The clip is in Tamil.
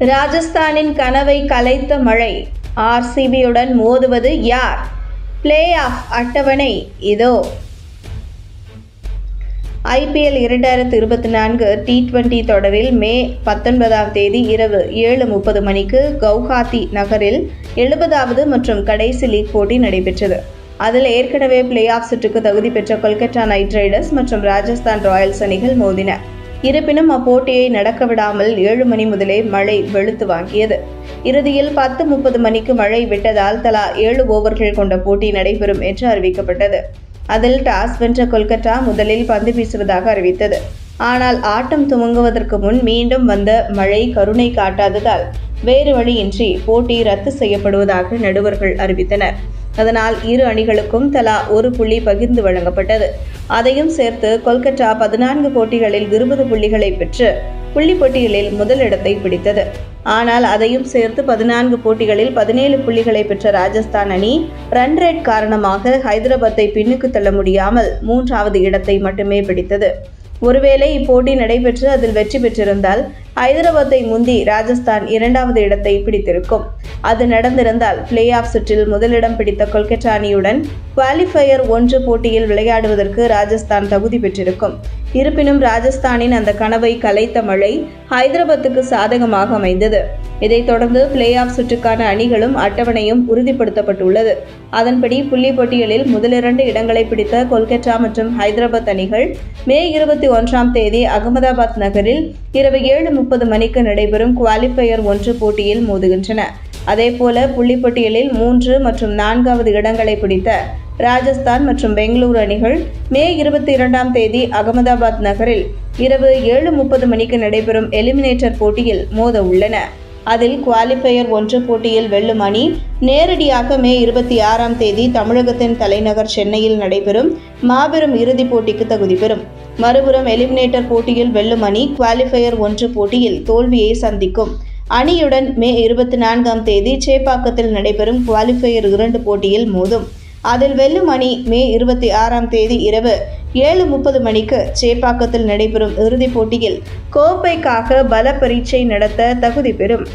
ராஜஸ்தானின் கனவை கலைத்த மழை. ஆர்சிபியுடன் மோதுவது யார்? பிளே ஆஃப் அட்டவணை இதோ. ஐபிஎல் இரண்டாயிரத்து இருபத்தி நான்கு டி டுவெண்டி தொடரில் மே பத்தொன்பதாம் தேதி இரவு ஏழு முப்பது மணிக்கு கவுஹாத்தி நகரில் எழுபதாவது மற்றும் கடைசி லீக் போட்டி நடைபெற்றது. அதில் ஏற்கனவே பிளே ஆஃப் சுற்றுக்கு தகுதி பெற்ற கொல்கத்தா நைட் ரைடர்ஸ் மற்றும் ராஜஸ்தான் ராயல்ஸ் அணிகள் மோதின. இருப்பினும் அப்போட்டியை நடக்க விடாமல் ஏழு மணி முதலே மழை வெளுத்து வாங்கியது. இறுதியில் பத்து முப்பது மணிக்கு மழை விட்டதால் தலா ஏழு ஓவர்கள் கொண்ட போட்டி நடைபெறும் என்று அறிவிக்கப்பட்டது. அதில் டாஸ் வென்ற கொல்கத்தா முதலில் பந்து வீசுவதாக அறிவித்தது. ஆனால் ஆட்டம் துவங்குவதற்கு முன் மீண்டும் வந்த மழை கருணை காட்டாததால் வேறு வழியின்றி போட்டி ரத்து செய்யப்படுவதாக நடுவர்கள் அறிவித்தனர். அதனால் இரு அணிகளுக்கும் தலா ஒரு புள்ளி பகிர்ந்து வழங்கப்பட்டது. அதையும் சேர்த்து கொல்கத்தா பதினான்கு போட்டிகளில் இருபது புள்ளிகளை பெற்று புள்ளி போட்டிகளில் முதலிடத்தை பிடித்தது. ஆனால் அதையும் சேர்த்து பதினான்கு போட்டிகளில் பதினேழு புள்ளிகளை பெற்ற ராஜஸ்தான் அணி ரன் ரேட் காரணமாக ஹைதராபாத்தை பின்னுக்கு தள்ள முடியாமல் மூன்றாவது இடத்தை மட்டுமே பிடித்தது. ஒருவேளை இப்போட்டி நடைபெற்று அதில் வெற்றி பெற்றிருந்தால் ஹைதராபாத்தை முந்தி ராஜஸ்தான் இரண்டாவது இடத்தை பிடித்திருக்கும். அது நடந்திருந்தால் பிளே ஆஃப் சுற்றில் முதலிடம் பிடித்த கொல்கத்தா அணியுடன் குவாலிஃபயர் ஒன்று போட்டியில் விளையாடுவதற்கு ராஜஸ்தான் தகுதி பெற்றிருக்கும். இருப்பினும் ராஜஸ்தானின் அந்த கனவை கலைத்த மழை ஹைதராபாத்துக்கு சாதகமாக அமைந்தது. இதைத் தொடர்ந்து பிளே ஆஃப் சுற்றுக்கான அணிகளும் அட்டவணையும் உறுதிப்படுத்தப்பட்டுள்ளது. அதன்படி புள்ளி பட்டியலில் முதலிரண்டு இடங்களை பிடித்த கொல்கத்தா மற்றும் ஹைதராபாத் அணிகள் மே இருபத்தி ஒன்றாம் தேதி அகமதாபாத் நகரில் இரவு ஏழு முப்பது மணிக்கு நடைபெறும் குவாலிஃபயர் ஒன்று போட்டியில் மோதுகின்றன. அதேபோல புள்ளிப்பட்டியலில் மூன்று மற்றும் நான்காவது இடங்களை பிடித்த ராஜஸ்தான் மற்றும் பெங்களூரு அணிகள் மே இருபத்தி இரண்டாம் தேதி அகமதாபாத் நகரில் இரவு ஏழு முப்பது மணிக்கு நடைபெறும் எலிமினேட்டர் போட்டியில் மோத உள்ளன. அதில் குவாலிஃபையர் ஒன்று போட்டியில் வெல்லும் அணி நேரடியாக மே இருபத்தி ஆறாம் தேதி தமிழகத்தின் தலைநகர் சென்னையில் நடைபெறும் மாபெரும் இறுதிப் போட்டிக்கு தகுதி பெறும். மறுபுறம் எலிமினேட்டர் போட்டியில் வெல்லும் அணி குவாலிஃபயர் ஒன்று போட்டியில் தோல்வியை சந்திக்கும். அணியுடன் மே இருபத்தி நான்காம் தேதி சேப்பாக்கத்தில் நடைபெறும் குவாலிஃபையர் இரண்டு போட்டியில் மோதும். அதில் வெல்லும் மே இருபத்தி ஆறாம் தேதி இரவு ஏழு முப்பது மணிக்கு சேப்பாக்கத்தில் நடைபெறும் இறுதிப் போட்டியில் கோப்பைக்காக பல பரீட்சை நடத்த தகுதி பெறும்.